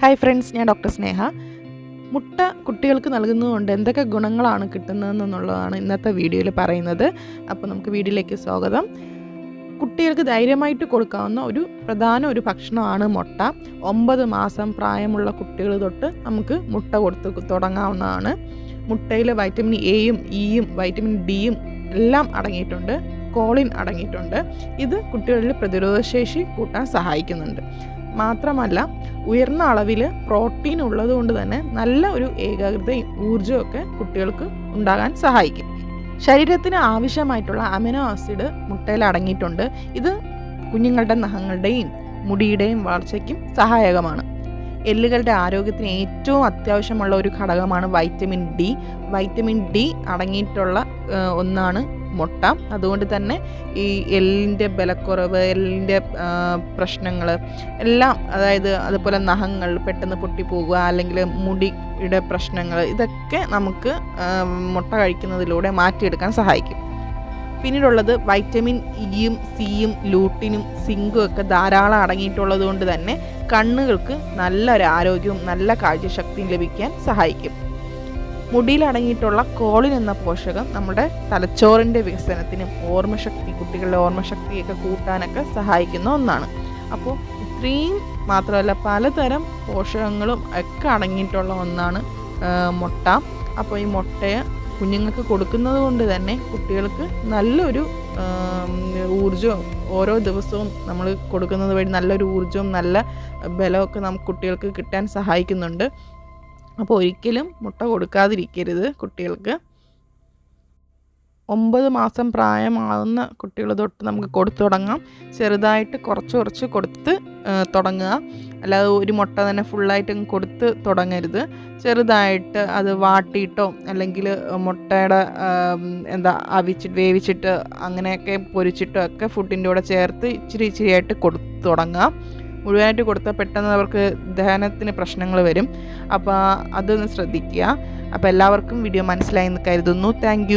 Hi friends ഞാൻ doctor Sneha. മുട്ട കുട്ടികൾക്ക് നൽകുന്നതുകൊണ്ട് എന്തൊക്കെ ഗുണങ്ങളാണ് കിട്ടുന്നതെന്നുള്ളതാണ് ഇന്നത്തെ വീഡിയോയിൽ പറയുന്നത്. അപ്പോൾ നമുക്ക് വീഡിയോയിലേക്ക് സ്വാഗതം. കുട്ടികൾക്ക് ധൈര്യമായിട്ട് കൊടുക്കാവുന്ന ഒരു പ്രധാന ഒരു ഭക്ഷണമാണ് മുട്ട. ഒമ്പത് മാസം പ്രായമുള്ള കുട്ടികൾ തൊട്ട് നമുക്ക് മുട്ട കൊടുത്ത് തുടങ്ങാവുന്നതാണ്. മുട്ടയിൽ വൈറ്റമിൻ എയും ഇയും വൈറ്റമിൻ ഡിയും എല്ലാം അടങ്ങിയിട്ടുണ്ട്. കോളിൻ അടങ്ങിയിട്ടുണ്ട്. ഇത് കുട്ടികളിൽ പ്രതിരോധശേഷി കൂട്ടാൻ സഹായിക്കുന്നുണ്ട്. മാത്രമല്ല ഉയർന്ന അളവിൽ പ്രോട്ടീൻ ഉള്ളത് കൊണ്ട് തന്നെ നല്ല ഒരു ഏകാഗ്രതയും ഊർജവും ഒക്കെ കുട്ടികൾക്ക് ഉണ്ടാകാൻ സഹായിക്കും. ശരീരത്തിന് ആവശ്യമായിട്ടുള്ള അമിനോ ആസിഡ് മുട്ടയിൽ അടങ്ങിയിട്ടുണ്ട്. ഇത് കുഞ്ഞുങ്ങളുടെ നഖങ്ങളുടെയും മുടിയുടെയും വളർച്ചയ്ക്കും സഹായകമാണ്. എല്ലുകളുടെ ആരോഗ്യത്തിന് ഏറ്റവും അത്യാവശ്യമുള്ള ഒരു ഘടകമാണ് വൈറ്റമിൻ ഡി. വൈറ്റമിൻ ഡി അടങ്ങിയിട്ടുള്ള ഒന്നാണ് മുട്ട. അതുകൊണ്ട് തന്നെ ഈ എല്ലിന്റെ ബലക്കുറവ് എല്ലിന്റെ പ്രശ്നങ്ങൾ എല്ലാം അതായത് അതുപോലെ നഖങ്ങൾ പെട്ടെന്ന് പൊട്ടിപ്പോകുക അല്ലെങ്കിൽ മുടിയുടെ പ്രശ്നങ്ങൾ ഇതൊക്കെ നമുക്ക് മുട്ട കഴിക്കുന്നതിലൂടെ മാറ്റിയെടുക്കാൻ സഹായിക്കും. പിന്നീടുള്ളത് വൈറ്റമിൻ ഇയും സിയും ലൂട്ടിനും സിങ്കും ഒക്കെ ധാരാളം അടങ്ങിയിട്ടുള്ളത് കൊണ്ട് തന്നെ കണ്ണുകൾക്ക് നല്ലൊരു ആരോഗ്യവും നല്ല കാഴ്ചശക്തിയും ലഭിക്കാൻ സഹായിക്കും. മുടിയിൽ അടങ്ങിയിട്ടുള്ള കോളിൻ എന്ന പോഷകം നമ്മുടെ തലച്ചോറിന്റെ വികസനത്തിനും ഓർമ്മശക്തി കുട്ടികളുടെ ഓർമ്മശക്തിയൊക്കെ കൂട്ടാനൊക്കെ സഹായിക്കുന്ന ഒന്നാണ്. അപ്പോൾ ഇത്രയും മാത്രമല്ല പലതരം പോഷകങ്ങളും ഒക്കെ അടങ്ങിയിട്ടുള്ള ഒന്നാണ് മുട്ട. അപ്പോൾ ഈ മുട്ടയെ കുഞ്ഞുങ്ങൾക്ക് കൊടുക്കുന്നത് കൊണ്ട് തന്നെ കുട്ടികൾക്ക് നല്ലൊരു ഊർജവും ഓരോ ദിവസവും നമ്മൾ കൊടുക്കുന്നത് വഴി നല്ലൊരു ഊർജവും നല്ല ബലമൊക്കെ നമുക്ക് കുട്ടികൾക്ക് കിട്ടാൻ സഹായിക്കുന്നുണ്ട്. അപ്പോൾ ഒരിക്കലും മുട്ട കൊടുക്കാതിരിക്കരുത് കുട്ടികൾക്ക്. ഒമ്പത് മാസം പ്രായമാകുന്ന കുട്ടികൾ തൊട്ട് നമുക്ക് കൊടുത്തു തുടങ്ങാം. ചെറുതായിട്ട് കുറച്ച് കുറച്ച് കൊടുത്ത് തുടങ്ങുക. അല്ലാതെ ഒരു മുട്ട തന്നെ ഫുള്ളായിട്ട് കൊടുത്ത് തുടങ്ങരുത്. ചെറുതായിട്ട് അത് വാട്ടിയിട്ടോ അല്ലെങ്കിൽ മുട്ടയുടെ എന്താ അവിച്ചിട്ട് വേവിച്ചിട്ട് അങ്ങനെയൊക്കെ പൊരിച്ചിട്ടോ ഒക്കെ ഫുഡിന്റെ കൂടെ ചേർത്ത് ഇച്ചിരി ഇച്ചിരിയായിട്ട് കൊടുത്തു തുടങ്ങുക മുഴുവനായിട്ട് കൊടുത്താൽ പെട്ടെന്ന് അവർക്ക് ദഹനത്തിന് പ്രശ്നങ്ങൾ വരും. അപ്പോൾ അതൊന്ന് ശ്രദ്ധിക്കുക. അപ്പോൾ എല്ലാവർക്കും വീഡിയോ മനസ്സിലായി എന്ന് കരുതുന്നു. താങ്ക്